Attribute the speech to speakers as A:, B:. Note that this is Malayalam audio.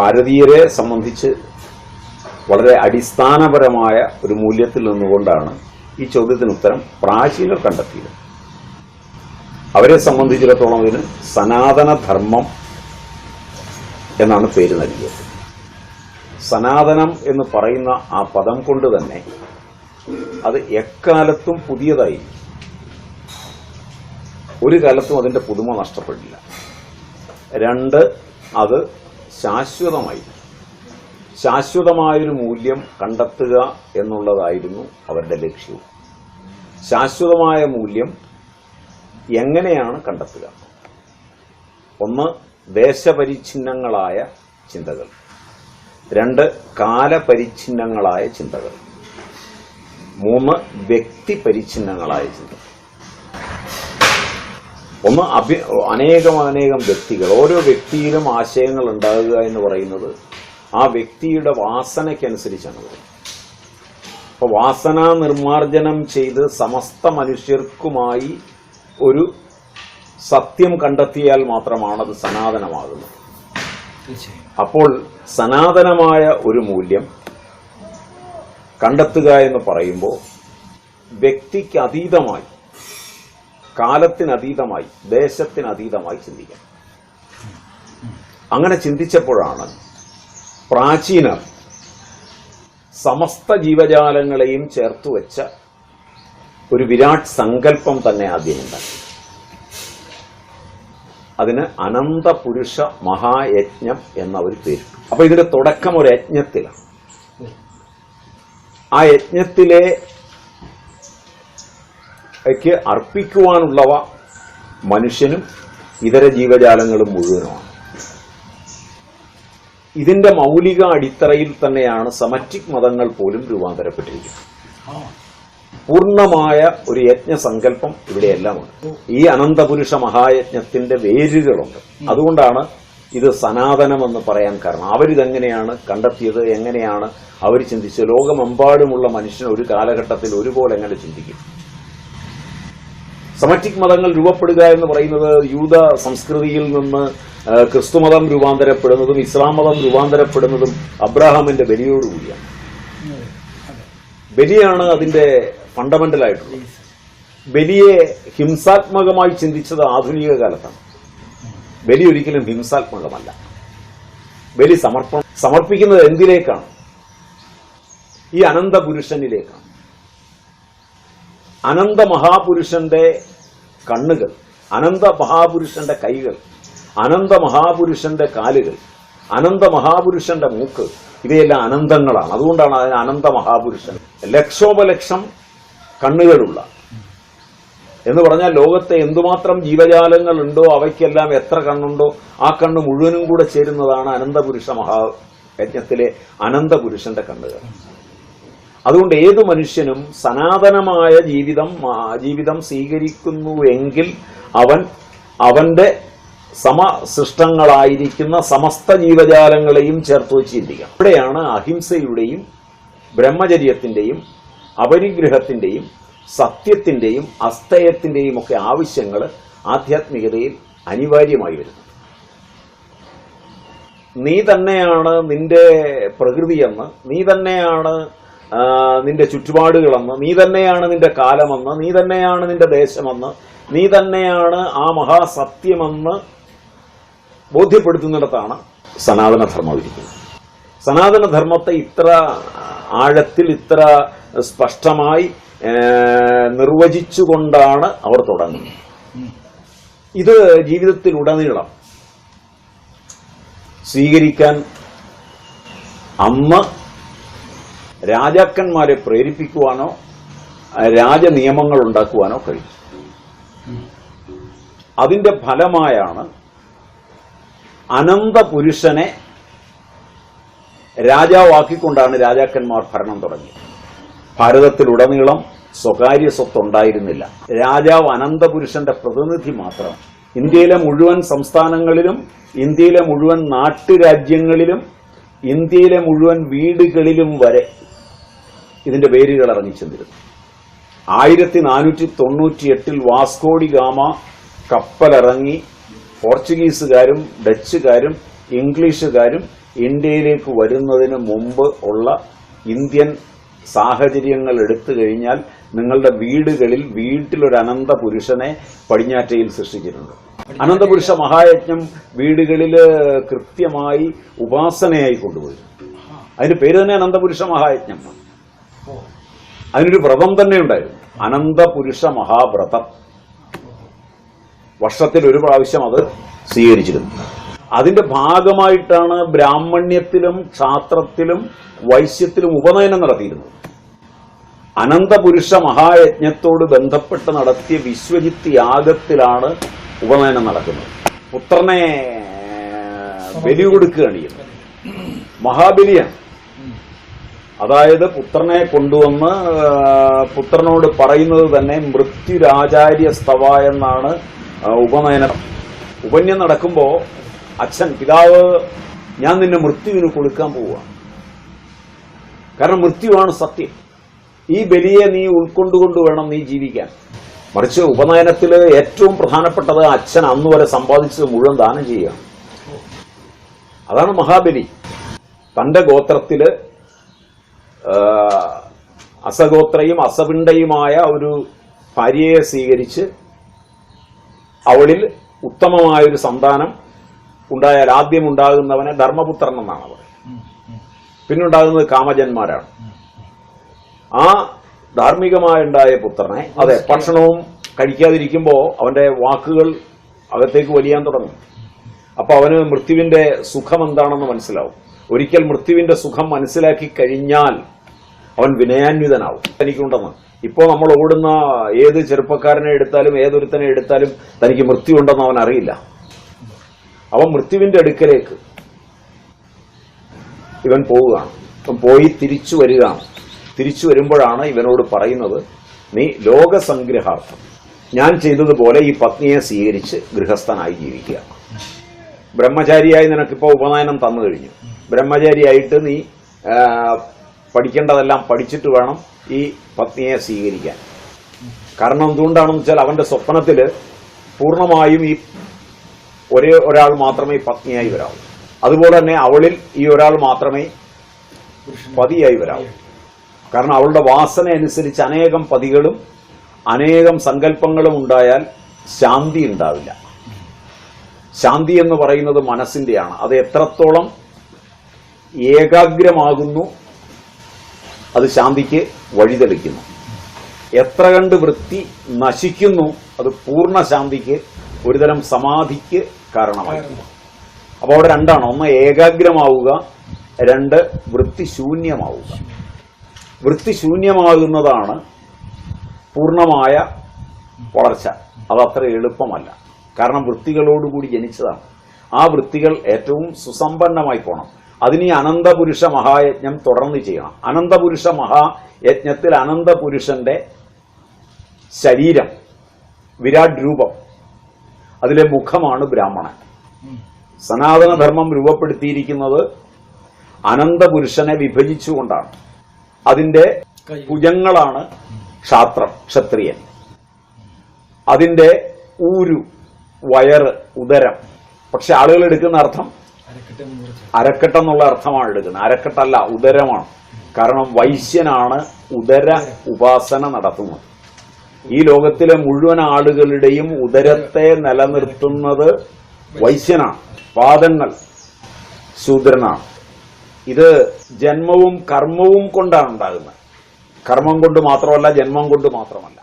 A: ഭാരതീയരെ സംബന്ധിച്ച് വളരെ അടിസ്ഥാനപരമായ ഒരു മൂല്യത്തിൽ നിന്നുകൊണ്ടാണ് ഈ ചോദ്യത്തിന് ഉത്തരം പ്രാചീനർ കണ്ടെത്തിയത്. അവരെ സംബന്ധിച്ചിടത്തോളം ഇതിന് സനാതനധർമ്മം എന്നാണ് പേര് നൽകിയത്. സനാതനം എന്ന് പറയുന്ന ആ പദം കൊണ്ട് തന്നെ അത് എക്കാലത്തും പുതിയതായി ഒരു കാലത്തും അതിന്റെ പുതുമ നഷ്ടപ്പെടില്ല. രണ്ട് അത് ശാശ്വതമായി. ശാശ്വതമായൊരു മൂല്യം കണ്ടെത്തുക എന്നുള്ളതായിരുന്നു അവരുടെ ലക്ഷ്യവും ശാശ്വതമായ മൂല്യം എങ്ങനെയാണ് കണ്ടെത്തുക? ഒന്ന് ദേശപരിച്ഛിന്നങ്ങളായ ചിന്തകൾ. രണ്ട് കാലപരിച്ഛിന്നങ്ങളായ ചിന്തകൾ. മൂന്ന് വ്യക്തിപരിച്ഛിന്നങ്ങളായ ചിന്തകൾ. ഒന്ന് അഭി അനേകം അനേകം വ്യക്തികൾ. ഓരോ വ്യക്തിയിലും ആശയങ്ങൾ ഉണ്ടാകുക എന്ന് പറയുന്നത് ആ വ്യക്തിയുടെ വാസനയ്ക്കനുസരിച്ചാണ്. അപ്പൊ വാസന നിർമാർജനം ചെയ്ത് സമസ്ത മനുഷ്യർക്കുമായി ഒരു സത്യം കണ്ടെത്തിയാൽ മാത്രമാണ് അത് സനാതനമാകുന്നത് അപ്പോൾ സനാതനമായ ഒരു മൂല്യം കണ്ടെത്തുക എന്ന് പറയുമ്പോൾ വ്യക്തിക്ക് അതീതമായി കാലത്തിനതീതമായി ദേശത്തിനതീതമായി ചിന്തിക്കാം. അങ്ങനെ ചിന്തിച്ചപ്പോഴാണ് പ്രാചീനർ സമസ്ത ജീവജാലങ്ങളെയും ചേർത്തു വെച്ച ഒരു വിരാട് സങ്കല്പം തന്നെ ആദ്യമുണ്ടായി അതിന് അനന്തപുരുഷ മഹായജ്ഞം എന്ന ഒരു പേര്. അപ്പൊ ഇതിന്റെ തുടക്കം ഒരു യജ്ഞത്തിലാണ്. ആ യജ്ഞത്തിലെ ക്ക് അർപ്പിക്കുവാനുള്ളവ മനുഷ്യനും ഇതര ജീവജാലങ്ങളും മുഴുവനുമാണ്. ഇതിന്റെ മൗലിക അടിത്തറയിൽ തന്നെയാണ് സമറ്റിക് മതങ്ങൾ പോലും രൂപാന്തരപ്പെട്ടിരിക്കുന്നത്.
B: ആ
A: പൂർണമായ ഒരു യജ്ഞസങ്കല്പം ഇവിടെയെല്ലാമുണ്ട്. ഈ അനന്തപുരുഷ മഹായജ്ഞത്തിന്റെ വേരുകളുണ്ട്. അതുകൊണ്ടാണ് ഇത് സനാതനമെന്ന് പറയാൻ കാരണം. അവരിതെങ്ങനെയാണ് കണ്ടെത്തിയത്? എങ്ങനെയാണ്? അവർ ചിന്തിച്ചത് ലോകമെമ്പാടുമുള്ള മനുഷ്യൻ ഒരു കാലഘട്ടത്തിൽ ഒരുപോലെ എങ്ങനെ ചിന്തിക്കും? സമറ്റിക് മതങ്ങൾ രൂപപ്പെടുക എന്ന് പറയുന്നത് യൂത സംസ്കൃതിയിൽ നിന്ന് ക്രിസ്തുമതം രൂപാന്തരപ്പെടുന്നതും ഇസ്ലാം മതം രൂപാന്തരപ്പെടുന്നതും അബ്രാഹാമിന്റെ ബലിയോടുകൂടിയാണ് ബലിയാണ് അതിന്റെ ഫണ്ടമെന്റൽ ആയിട്ടുള്ളത്. ബലിയെ ഹിംസാത്മകമായി ചിന്തിച്ചത് ആധുനിക കാലത്താണ്. ബലി ഒരിക്കലും ഹിംസാത്മകമല്ല. ബലി സമർപ്പണം സമർപ്പിക്കുന്നത് എന്തിലേക്കാണ്? ഈ അനന്ത പുരുഷനിലേക്കാണ് അനന്ത മഹാപുരുഷന്റെ കണ്ണുകൾ അനന്ത മഹാപുരുഷന്റെ കൈകൾ അനന്ത മഹാപുരുഷന്റെ കാലുകൾ അനന്ത മഹാപുരുഷന്റെ മൂക്ക് ഇവയെല്ലാം അനന്തങ്ങളാണ്. അതുകൊണ്ടാണ് അതിന് അനന്ത മഹാപുരുഷൻ. ലക്ഷോപലക്ഷം കണ്ണുകളുള്ള. എന്ന് പറഞ്ഞാൽ ലോകത്തെ എന്തുമാത്രം ജീവജാലങ്ങൾ ഉണ്ടോ അവയ്ക്കെല്ലാം എത്ര കണ്ണുണ്ടോ ആ കണ്ണ് മുഴുവനും കൂടെ ചേരുന്നതാണ് അനന്തപുരുഷ മഹായജ്ഞത്തിലെ അനന്തപുരുഷന്റെ കണ്ണുകൾ. അതുകൊണ്ട് ഏതു മനുഷ്യനും സനാതനമായ ജീവിതം ജീവിതം സ്വീകരിക്കുന്നുവെങ്കിൽ അവൻ അവന്റെ സമസൃഷ്ടങ്ങളായിരിക്കുന്ന സമസ്ത ജീവജാലങ്ങളെയും ചേർത്ത് വെച്ച് ചിന്തിക്കണം ഇവിടെയാണ് അഹിംസയുടെയും ബ്രഹ്മചര്യത്തിന്റെയും അപരിഗ്രഹത്തിന്റെയും സത്യത്തിന്റെയും അസ്തയത്തിന്റെയും ഒക്കെ ആവശ്യങ്ങൾ ആധ്യാത്മികതയിൽ അനിവാര്യമായി വരുന്നത്. നീ തന്നെയാണ് നിന്റെ പ്രകൃതിയെന്ന് നീ തന്നെയാണ് നിന്റെ ചുറ്റുപാടുകളെന്ന് നീ തന്നെയാണ് നിന്റെ കാലമെന്ന് നീ തന്നെയാണ് നിന്റെ ദേശമെന്ന് നീ തന്നെയാണ് ആ മഹാസത്യമെന്ന് ബോധ്യപ്പെടുത്തുന്നിടത്താണ് സനാതനധർമ്മം ഇരിക്കുന്നത് സനാതനധർമ്മത്തെ ഇത്ര ആഴത്തിൽ ഇത്ര സ്പഷ്ടമായി നിർവചിച്ചുകൊണ്ടാണ് അവർ തുടങ്ങുന്നത്. ഇത് ജീവിതത്തിലുടനീളം സ്വീകരിക്കാൻ അന്ന് രാജാക്കന്മാരെ പ്രേരിപ്പിക്കുവാനോ രാജനിയമങ്ങൾ ഉണ്ടാക്കുവാനോ കഴിയും. അതിന്റെ ഫലമായാണ് അനന്തപുരുഷനെ രാജാവാക്കിക്കൊണ്ടാണ് രാജാക്കന്മാർ ഭരണം തുടങ്ങിയത്. ഭാരതത്തിലുടനീളം സ്വകാര്യ സ്വത്ത് ഉണ്ടായിരുന്നില്ല രാജാവ് അനന്തപുരുഷന്റെ പ്രതിനിധി മാത്രം. ഇന്ത്യയിലെ മുഴുവൻ സംസ്ഥാനങ്ങളിലും ഇന്ത്യയിലെ മുഴുവൻ നാട്ടുരാജ്യങ്ങളിലും ഇന്ത്യയിലെ മുഴുവൻ വീടുകളിലും വരെ ഇതിന്റെ വേരുകൾ ഇറങ്ങിച്ചെന്നിരുന്നു ആയിരത്തി നാനൂറ്റി തൊണ്ണൂറ്റി എട്ടിൽ വാസ്കോഡി ഗാമ കപ്പലിറങ്ങി പോർച്ചുഗീസുകാരും ഡച്ചുകാരും ഇംഗ്ലീഷുകാരും ഇന്ത്യയിലേക്ക് വരുന്നതിന് മുമ്പ് ഉള്ള ഇന്ത്യൻ സാഹചര്യങ്ങൾ എടുത്തു കഴിഞ്ഞാൽ നിങ്ങളുടെ വീടുകളിൽ വീട്ടിലൊരു അനന്ത പുരുഷനെ പടിഞ്ഞാറ്റയിൽ സൃഷ്ടിച്ചിട്ടുണ്ട്. അനന്തപുരുഷ മഹായജ്ഞം വീടുകളിൽ കൃത്യമായി ഉപാസനയായി കൊണ്ടുപോയി. അതിന്റെ പേര് തന്നെ അനന്തപുരുഷ മഹായജ്ഞം.
B: ഓ
A: അതിനൊരു വ്രതം തന്നെ ഉണ്ടായിരുന്നു. അനന്തപുരുഷ മഹാവ്രതം. വർഷത്തിൽ ഒരു പ്രാവശ്യം അത് സ്വീകരിച്ചിരുന്നു. അതിന്റെ ഭാഗമായിട്ടാണ് ബ്രാഹ്മണ്യത്തിലും ക്ഷാത്രത്തിലും വൈശ്യത്തിലും ഉപനയനം നടത്തിയിരുന്നത്. അനന്തപുരുഷ മഹായജ്ഞത്തോട് ബന്ധപ്പെട്ട് നടത്തിയ വിശ്വജിത്ത് യാഗത്തിലാണ് ഉപനയനം നടക്കുന്നത്. പുത്രനെ ബലി കൊടുക്കുകയാണ് ചെയ്യുന്നത്. മഹാബലിയാണ്. അതായത് പുത്രനെ കൊണ്ടുവന്ന് പുത്രനോട് പറയുന്നത് തന്നെ മൃത്യുരാചാര്യ സ്തവ എന്നാണ് ഉപനയനം. ഉപന്യം നടക്കുമ്പോ അച്ഛൻ പിതാവ് ഞാൻ നിന്നെ മൃത്യുവിന് കൊടുക്കാൻ പോവുകയാണ് കാരണം മൃത്യുവാണ് സത്യം. ഈ ബലിയെ നീ ഉൾക്കൊണ്ടുകൊണ്ട് വേണം നീ ജീവിക്കാൻ. മറിച്ച് ഉപനയനത്തിൽ ഏറ്റവും പ്രധാനപ്പെട്ടത് അച്ഛൻ അന്ന് വരെ സമ്പാദിച്ചത് മുഴുവൻ ദാനം ചെയ്യുക അതാണ് മഹാബലി. തന്റെ ഗോത്രത്തിൽ അസഗോത്രയും അസപിണ്ടയുമായ ഒരു ഭാര്യയെ സ്വീകരിച്ച് അവളിൽ ഉത്തമമായൊരു സന്താനം ഉണ്ടായാൽ ആദ്യം ഉണ്ടാകുന്നവനെ ധർമ്മപുത്രൻ എന്നാണ് പറയുന്നത്. പിന്നുണ്ടാകുന്നത് കാമജന്മാരാണ്. ആ ധാർമ്മികമായുണ്ടായ പുത്രനെ അതെ ഭക്ഷണവും കഴിക്കാതിരിക്കുമ്പോൾ അവന്റെ വാക്കുകൾ അകത്തേക്ക് വലിയാൻ തുടങ്ങും. അപ്പൊ അവന് മൃത്യുവിന്റെ സുഖം എന്താണെന്ന് മനസ്സിലാവും. ഒരിക്കൽ മൃത്യുവിന്റെ സുഖം മനസ്സിലാക്കി കഴിഞ്ഞാൽ അവൻ വിനയാന്വിതനാവും. തനിക്കുണ്ടെന്ന്. ഇപ്പോൾ നമ്മൾ ഓടുന്ന ഏത് ചെറുപ്പക്കാരനെ എടുത്താലും ഏതൊരുത്തനെ എടുത്താലും തനിക്ക് മൃത്യു ഉണ്ടെന്ന് അവൻ അറിയില്ല. അവൻ മൃത്യുവിന്റെ അടുക്കലേക്ക് ഇവൻ പോവുകയാണ്. അപ്പം പോയി തിരിച്ചു വരികയാണ്. തിരിച്ചു വരുമ്പോഴാണ് ഇവനോട് പറയുന്നത് നീ ലോകസംഗ്രഹാർത്ഥം. ഞാൻ ചെയ്തതുപോലെ ഈ പത്നിയെ സ്വീകരിച്ച് ഗൃഹസ്ഥനായി ജീവിക്കുക. ബ്രഹ്മചാരിയായി നിനക്കിപ്പോൾ ഉപനയനം തന്നു കഴിഞ്ഞു. ബ്രഹ്മചാരിയായിട്ട് നീ പഠിക്കേണ്ടതെല്ലാം പഠിച്ചിട്ട് വേണം ഈ പത്നിയെ സ്വീകരിക്കാൻ. കാരണം എന്തുകൊണ്ടാണെന്ന് വെച്ചാൽ അവന്റെ സ്വപ്നത്തിൽ പൂർണമായും ഈ ഒരേ ഒരാൾ മാത്രമേ പത്നിയായി വരാവൂ. അതുപോലെ തന്നെ അവളിൽ ഈ ഒരാൾ മാത്രമേ പതിയായി വരാവൂ. കാരണം അവളുടെ വാസന അനുസരിച്ച് അനേകം പതികളും അനേകം സങ്കല്പങ്ങളും ഉണ്ടായാൽ ശാന്തി ഉണ്ടാവില്ല. ശാന്തി എന്ന് പറയുന്നത് മനസ്സിന്റെയാണ്. അത് എത്രത്തോളം ഏകാഗ്രമാകുന്നു. അത് ശാന്തിക്ക് വഴിതെളിക്കുന്നു എത്ര കണ്ട് വൃത്തി നശിക്കുന്നു അത് പൂർണ ശാന്തിക്ക് ഒരുതരം സമാധിക്ക് കാരണമായി അപ്പോൾ അവിടെ രണ്ടാണ്. ഒന്ന് ഏകാഗ്രമാവുക രണ്ട് വൃത്തി ശൂന്യമാവുക. വൃത്തി വൃത്തിശൂന്യമാകുന്നതാണ് പൂർണമായ വളർച്ച. അത് അത്ര എളുപ്പമല്ല. കാരണം വൃത്തികളോടുകൂടി ജനിച്ചതാണ്. ആ വൃത്തികൾ ഏറ്റവും സുസമ്പന്നമായി പോണം. അതിന് ഈ അനന്തപുരുഷ മഹായജ്ഞം തുടർന്ന് ചെയ്യണം. അനന്തപുരുഷ മഹായജ്ഞത്തിൽ അനന്തപുരുഷന്റെ ശരീരം വിരാട് രൂപം അതിലെ മുഖമാണ് ബ്രാഹ്മണൻ. സനാതനധർമ്മം രൂപപ്പെടുത്തിയിരിക്കുന്നത് അനന്തപുരുഷനെ വിഭജിച്ചുകൊണ്ടാണ്. അതിന്റെ ഭുജങ്ങളാണ് ക്ഷാത്രം ക്ഷത്രിയൻ. അതിന്റെ ഊരു വയറ് ഉദരം. പക്ഷെ ആളുകൾ എടുക്കുന്ന അർത്ഥം
B: അരക്കെട്ട്
A: എന്നുള്ള അർത്ഥമാണ് എടുക്കുന്നത്. അരക്കെട്ടല്ല ഉദരമാണ്. കാരണം വൈശ്യനാണ് ഉദര. ഉപാസന നടത്തുന്നത്. ഈ ലോകത്തിലെ മുഴുവൻ ആളുകളുടെയും ഉദരത്തെ നിലനിർത്തുന്നത് വൈശ്യനാണ്. പാദങ്ങൾ ശൂദ്രനാണ്. ഇത് ജന്മവും കർമ്മവും കൊണ്ടാണ് ഉണ്ടാകുന്നത്. കർമ്മം കൊണ്ട് മാത്രമല്ല ജന്മം കൊണ്ട് മാത്രമല്ല.